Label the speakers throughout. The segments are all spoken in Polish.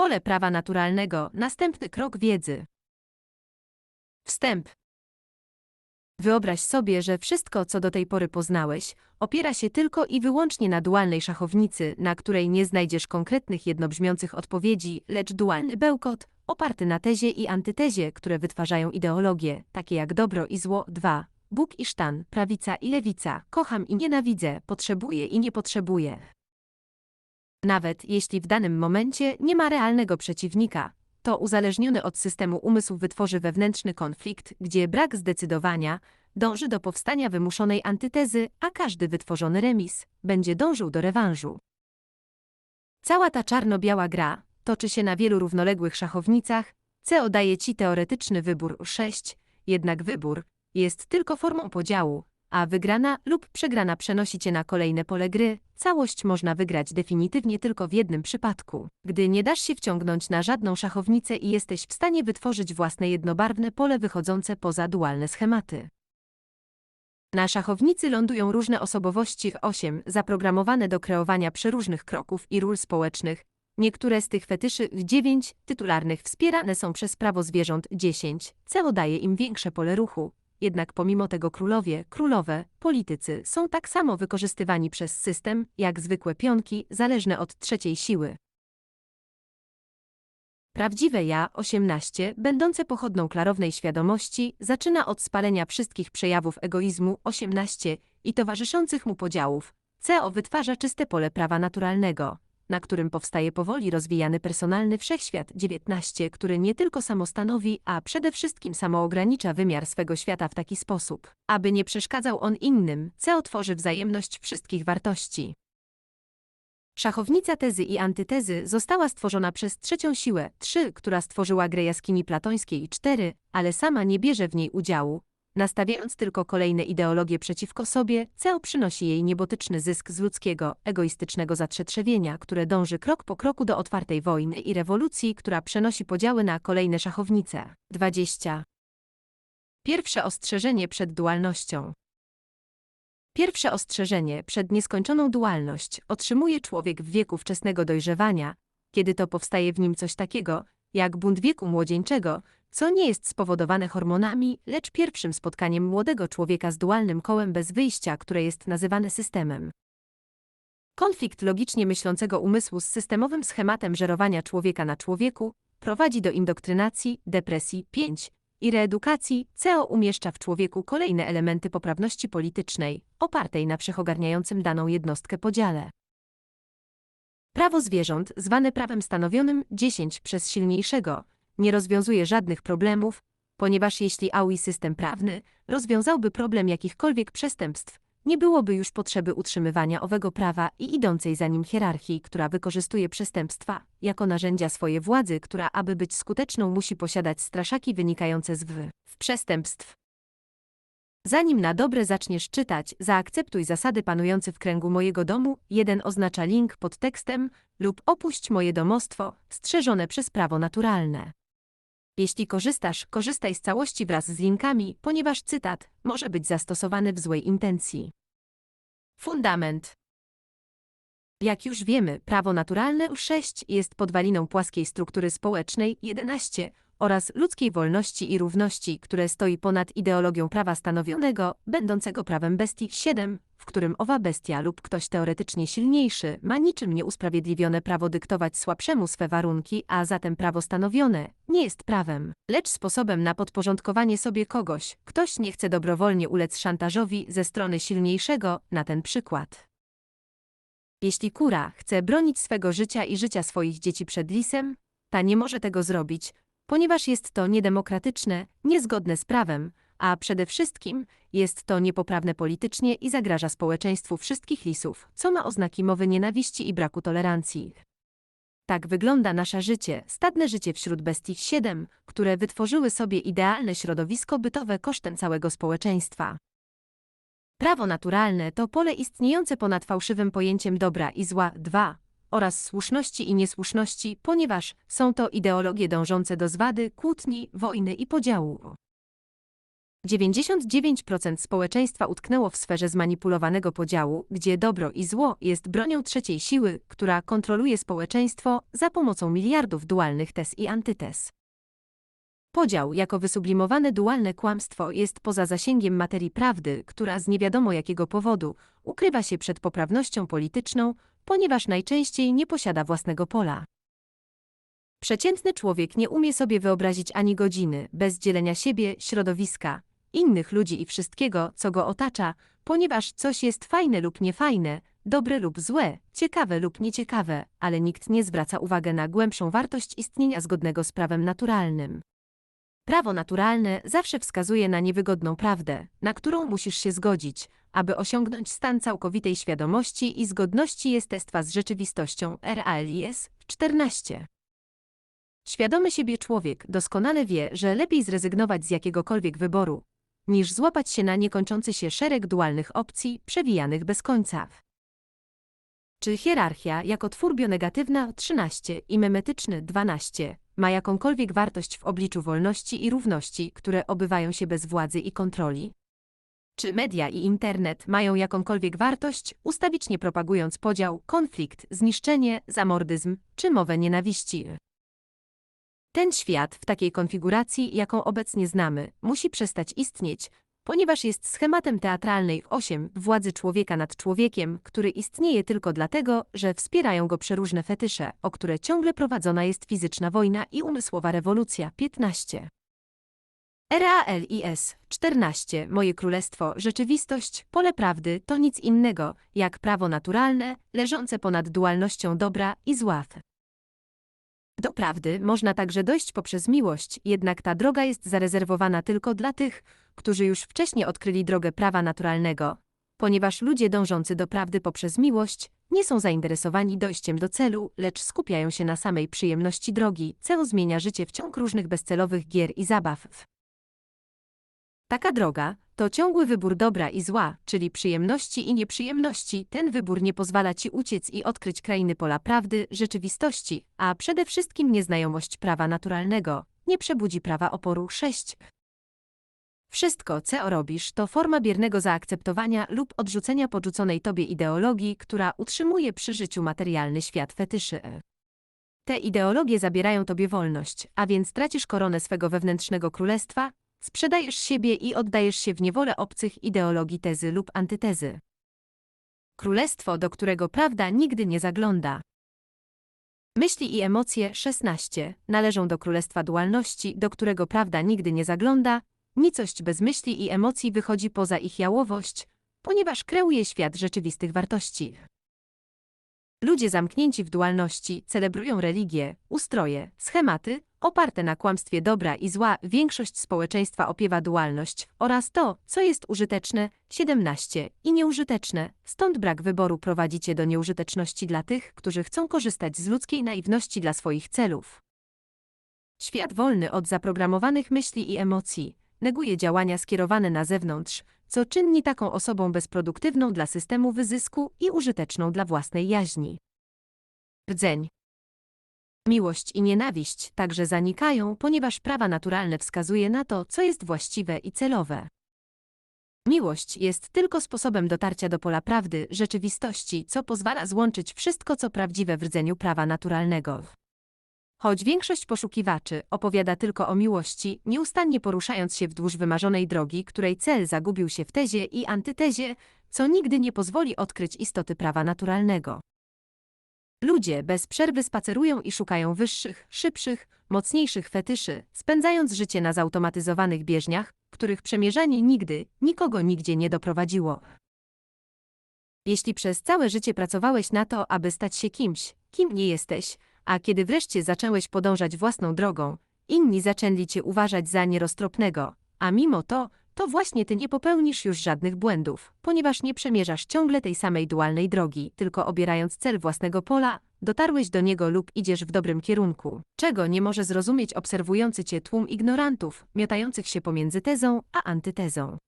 Speaker 1: Pole prawa naturalnego. Następny krok wiedzy. Wstęp. Wyobraź sobie, że wszystko, co do tej pory poznałeś, opiera się tylko i wyłącznie na dualnej szachownicy, na której nie znajdziesz konkretnych jednobrzmiących odpowiedzi, lecz dualny bełkot, oparty na tezie i antytezie, które wytwarzają ideologie, takie jak dobro i zło 2, Bóg i sztan, prawica i lewica, kocham i nienawidzę, potrzebuję i nie potrzebuję. Nawet jeśli w danym momencie nie ma realnego przeciwnika, to uzależniony od systemu umysł wytworzy wewnętrzny konflikt, gdzie brak zdecydowania dąży do powstania wymuszonej antytezy, a każdy wytworzony remis będzie dążył do rewanżu. Cała ta czarno-biała gra toczy się na wielu równoległych szachownicach. CO daje ci teoretyczny wybór 6, jednak wybór jest tylko formą podziału, a wygrana lub przegrana przenosi cię na kolejne pole gry. Całość można wygrać definitywnie tylko w jednym przypadku, gdy nie dasz się wciągnąć na żadną szachownicę i jesteś w stanie wytworzyć własne jednobarwne pole wychodzące poza dualne schematy. Na szachownicy lądują różne osobowości w 8, zaprogramowane do kreowania przeróżnych kroków i ról społecznych. Niektóre z tych fetyszy w 9 tytularnych wspierane są przez prawo zwierząt 10, co daje im większe pole ruchu. Jednak pomimo tego królowie, królowe, politycy są tak samo wykorzystywani przez system, jak zwykłe pionki, zależne od trzeciej siły. Prawdziwe ja, 18, będące pochodną klarownej świadomości, zaczyna od spalenia wszystkich przejawów egoizmu 18 i towarzyszących mu podziałów. CO wytwarza czyste pole prawa naturalnego, na którym powstaje powoli rozwijany personalny wszechświat 19, który nie tylko samostanowi, a przede wszystkim samoogranicza wymiar swego świata w taki sposób, aby nie przeszkadzał on innym, CO tworzy wzajemność wszystkich wartości. Szachownica tezy i antytezy została stworzona przez trzecią siłę, 3, która stworzyła grę jaskini platońskiej 4, ale sama nie bierze w niej udziału. Nastawiając tylko kolejne ideologie przeciwko sobie, CEO przynosi jej niebotyczny zysk z ludzkiego, egoistycznego zatrzetrzewienia, które dąży krok po kroku do otwartej wojny i rewolucji, która przenosi podziały na kolejne szachownice. 20. Pierwsze ostrzeżenie przed dualnością. Pierwsze ostrzeżenie przed nieskończoną dualność otrzymuje człowiek w wieku wczesnego dojrzewania, kiedy to powstaje w nim coś takiego, jak bunt wieku młodzieńczego, co nie jest spowodowane hormonami, lecz pierwszym spotkaniem młodego człowieka z dualnym kołem bez wyjścia, które jest nazywane systemem. Konflikt logicznie myślącego umysłu z systemowym schematem żerowania człowieka na człowieku prowadzi do indoktrynacji, depresji 5 i reedukacji. CEO umieszcza w człowieku kolejne elementy poprawności politycznej, opartej na wszechogarniającym daną jednostkę podziale. Prawo zwierząt, zwane prawem stanowionym 10 przez silniejszego, nie rozwiązuje żadnych problemów, ponieważ jeśli AUI system prawny rozwiązałby problem jakichkolwiek przestępstw, nie byłoby już potrzeby utrzymywania owego prawa i idącej za nim hierarchii, która wykorzystuje przestępstwa jako narzędzia swojej władzy, która aby być skuteczną musi posiadać straszaki wynikające z w, w przestępstw. Zanim na dobre zaczniesz czytać, zaakceptuj zasady panujące w kręgu mojego domu. Jeden oznacza link pod tekstem lub opuść moje domostwo, strzeżone przez prawo naturalne. Jeśli korzystasz, korzystaj z całości wraz z linkami, ponieważ cytat może być zastosowany w złej intencji. Fundament. Jak już wiemy, prawo naturalne 6 jest podwaliną płaskiej struktury społecznej 11 oraz ludzkiej wolności i równości, które stoi ponad ideologią prawa stanowionego, będącego prawem bestii 7, w którym owa bestia lub ktoś teoretycznie silniejszy ma niczym nieusprawiedliwione prawo dyktować słabszemu swe warunki, a zatem prawo stanowione nie jest prawem, lecz sposobem na podporządkowanie sobie kogoś. Ktoś nie chce dobrowolnie ulec szantażowi ze strony silniejszego, na ten przykład. Jeśli kura chce bronić swego życia i życia swoich dzieci przed lisem, ta nie może tego zrobić, ponieważ jest to niedemokratyczne, niezgodne z prawem, a przede wszystkim jest to niepoprawne politycznie i zagraża społeczeństwu wszystkich lisów, co ma oznaki mowy nienawiści i braku tolerancji. Tak wygląda nasze życie, stadne życie wśród bestii 7, które wytworzyły sobie idealne środowisko bytowe kosztem całego społeczeństwa. Prawo naturalne to pole istniejące ponad fałszywym pojęciem dobra i zła 2 oraz słuszności i niesłuszności, ponieważ są to ideologie dążące do zwady, kłótni, wojny i podziału. 99% społeczeństwa utknęło w sferze zmanipulowanego podziału, gdzie dobro i zło jest bronią trzeciej siły, która kontroluje społeczeństwo za pomocą miliardów dualnych tez i antytez. Podział jako wysublimowane dualne kłamstwo jest poza zasięgiem materii prawdy, która z niewiadomo jakiego powodu ukrywa się przed poprawnością polityczną, ponieważ najczęściej nie posiada własnego pola. Przeciętny człowiek nie umie sobie wyobrazić ani godziny bez dzielenia siebie, środowiska, innych ludzi i wszystkiego, co go otacza, ponieważ coś jest fajne lub niefajne, dobre lub złe, ciekawe lub nieciekawe, ale nikt nie zwraca uwagi na głębszą wartość istnienia zgodnego z prawem naturalnym. Prawo naturalne zawsze wskazuje na niewygodną prawdę, na którą musisz się zgodzić, aby osiągnąć stan całkowitej świadomości i zgodności jestestwa z rzeczywistością RALIS 14. Świadomy siebie człowiek doskonale wie, że lepiej zrezygnować z jakiegokolwiek wyboru, niż złapać się na niekończący się szereg dualnych opcji przewijanych bez końca. Czy hierarchia jako twór bionegatywna 13 i memetyczny 12 ma jakąkolwiek wartość w obliczu wolności i równości, które obywają się bez władzy i kontroli? Czy media i internet mają jakąkolwiek wartość, ustawicznie propagując podział, konflikt, zniszczenie, zamordyzm czy mowę nienawiści? Ten świat w takiej konfiguracji, jaką obecnie znamy, musi przestać istnieć, ponieważ jest schematem teatralnej 8 władzy człowieka nad człowiekiem, który istnieje tylko dlatego, że wspierają go przeróżne fetysze, o które ciągle prowadzona jest fizyczna wojna i umysłowa rewolucja. 15. RALIS 14 Moje królestwo, rzeczywistość, pole prawdy. To nic innego, jak prawo naturalne, leżące ponad dualnością dobra i zła. Do prawdy. Można także dojść poprzez miłość, jednak ta droga jest zarezerwowana tylko dla tych, którzy już wcześniej odkryli drogę prawa naturalnego, ponieważ ludzie dążący do prawdy poprzez miłość nie są zainteresowani dojściem do celu, lecz skupiają się na samej przyjemności drogi, co zmienia życie w ciąg różnych bezcelowych gier i zabaw. Taka droga to ciągły wybór dobra i zła, czyli przyjemności i nieprzyjemności. Ten wybór nie pozwala ci uciec i odkryć krainy pola prawdy, rzeczywistości, a przede wszystkim nieznajomość prawa naturalnego nie przebudzi prawa oporu 6. Wszystko, co robisz, to forma biernego zaakceptowania lub odrzucenia porzuconej tobie ideologii, która utrzymuje przy życiu materialny świat fetyszy. Te ideologie zabierają tobie wolność, a więc tracisz koronę swego wewnętrznego królestwa, sprzedajesz siebie i oddajesz się w niewolę obcych ideologii tezy lub antytezy. Królestwo, do którego prawda nigdy nie zagląda. Myśli i emocje 16 należą do królestwa dualności, do którego prawda nigdy nie zagląda, nicość bez myśli i emocji wychodzi poza ich jałowość, ponieważ kreuje świat rzeczywistych wartości. Ludzie zamknięci w dualności celebrują religie, ustroje, schematy, oparte na kłamstwie dobra i zła. Większość społeczeństwa opiewa dualność oraz to, co jest użyteczne, 17 i nieużyteczne. Stąd brak wyboru prowadzi cię do nieużyteczności dla tych, którzy chcą korzystać z ludzkiej naiwności dla swoich celów. Świat wolny od zaprogramowanych myśli i emocji neguje działania skierowane na zewnątrz, co czyni taką osobą bezproduktywną dla systemu wyzysku i użyteczną dla własnej jaźni. Rdzeń. Miłość i nienawiść także zanikają, ponieważ prawa naturalne wskazuje na to, co jest właściwe i celowe. Miłość jest tylko sposobem dotarcia do pola prawdy, rzeczywistości, co pozwala złączyć wszystko, co prawdziwe w rdzeniu prawa naturalnego. Choć większość poszukiwaczy opowiada tylko o miłości, nieustannie poruszając się wzdłuż wymarzonej drogi, której cel zagubił się w tezie i antytezie, co nigdy nie pozwoli odkryć istoty prawa naturalnego. Ludzie bez przerwy spacerują i szukają wyższych, szybszych, mocniejszych fetyszy, spędzając życie na zautomatyzowanych bieżniach, których przemierzanie nigdy, nikogo nigdzie nie doprowadziło. Jeśli przez całe życie pracowałeś na to, aby stać się kimś, kim nie jesteś, a kiedy wreszcie zacząłeś podążać własną drogą, inni zaczęli cię uważać za nieroztropnego, a mimo to, to właśnie ty nie popełnisz już żadnych błędów, ponieważ nie przemierzasz ciągle tej samej dualnej drogi, tylko obierając cel własnego pola, dotarłeś do niego lub idziesz w dobrym kierunku, czego nie może zrozumieć obserwujący cię tłum ignorantów, miotających się pomiędzy tezą a antytezą.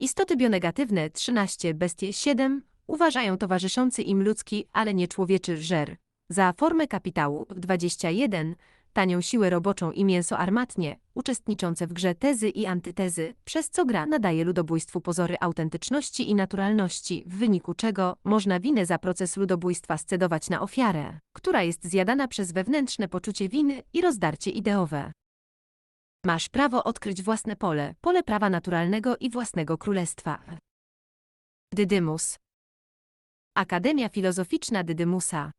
Speaker 1: Istoty bionegatywne 13 bestie 7 uważają towarzyszący im ludzki, ale nie człowieczy żer, za formę kapitału 21 tanią siłę roboczą i mięso armatnie, uczestniczące w grze tezy i antytezy, przez co gra nadaje ludobójstwu pozory autentyczności i naturalności, w wyniku czego można winę za proces ludobójstwa scedować na ofiarę, która jest zjadana przez wewnętrzne poczucie winy i rozdarcie ideowe. Masz prawo odkryć własne pole, pole prawa naturalnego i własnego królestwa. Dydymus Akademia Filozoficzna Dydymusa